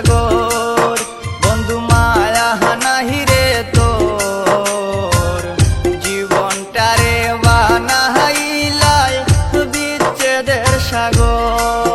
সাগর। বন্ধু মায়া নাহি রে তোর। জীবনটারে বানাইলাই বিচ্ছেদের সাগর।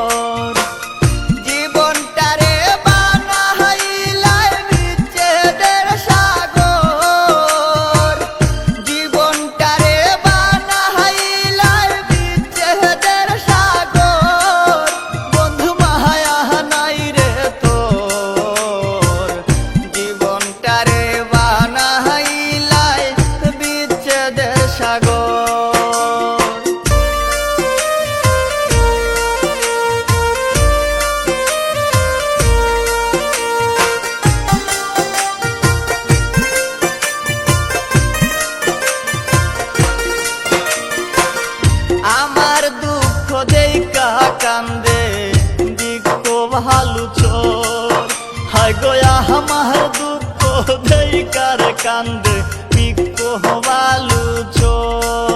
দেই কার কান্দে পিকো হওয়ালু চোর।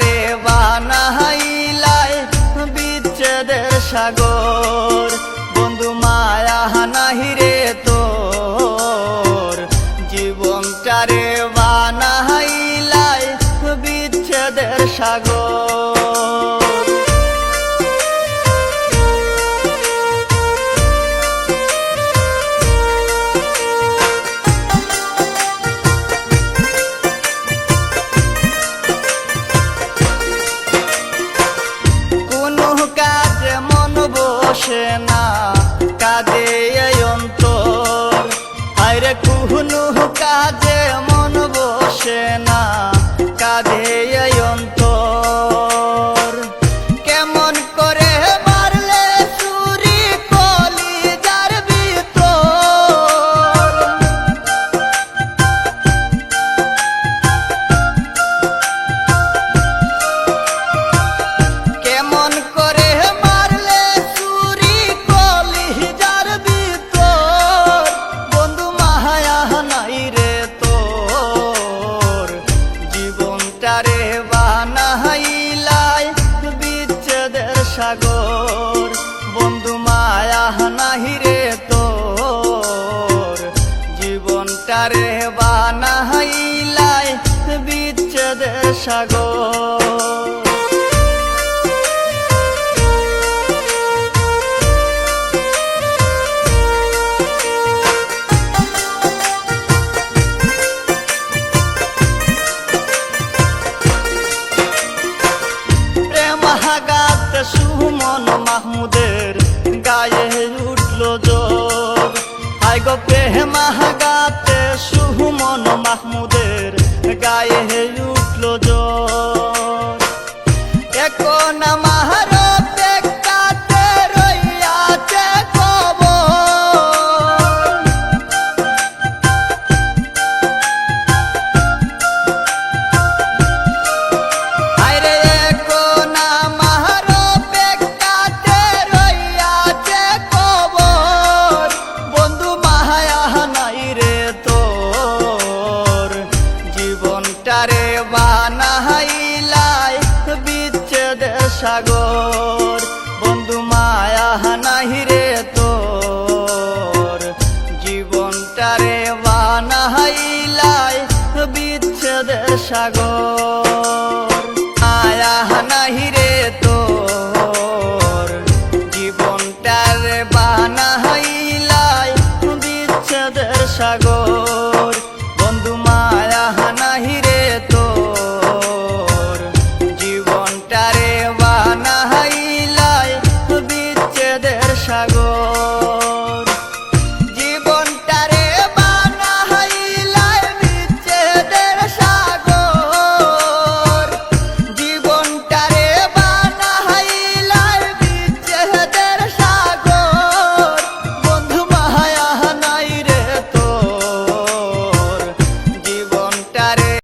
রে বা বসে না রে বানাইলাই বিচ্ছেদ সাগর Jesús. মেহমাহাগাতে সুহুমন মাহমুদের deixa agora.